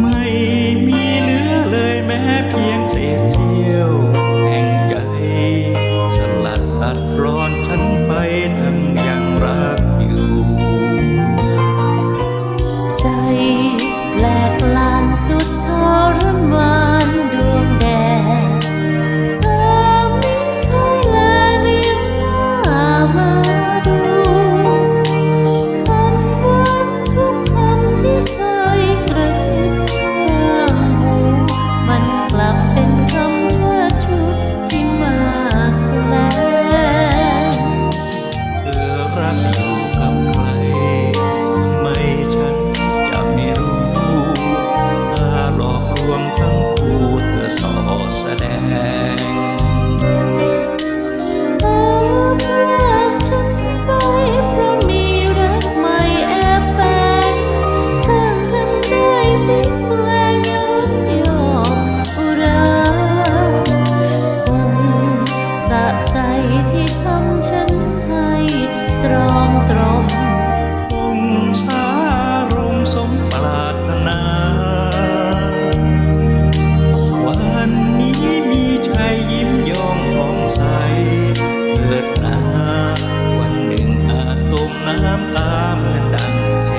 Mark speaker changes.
Speaker 1: ไม่มีเหลือเลยแม้เพียงเศษเจียว time and I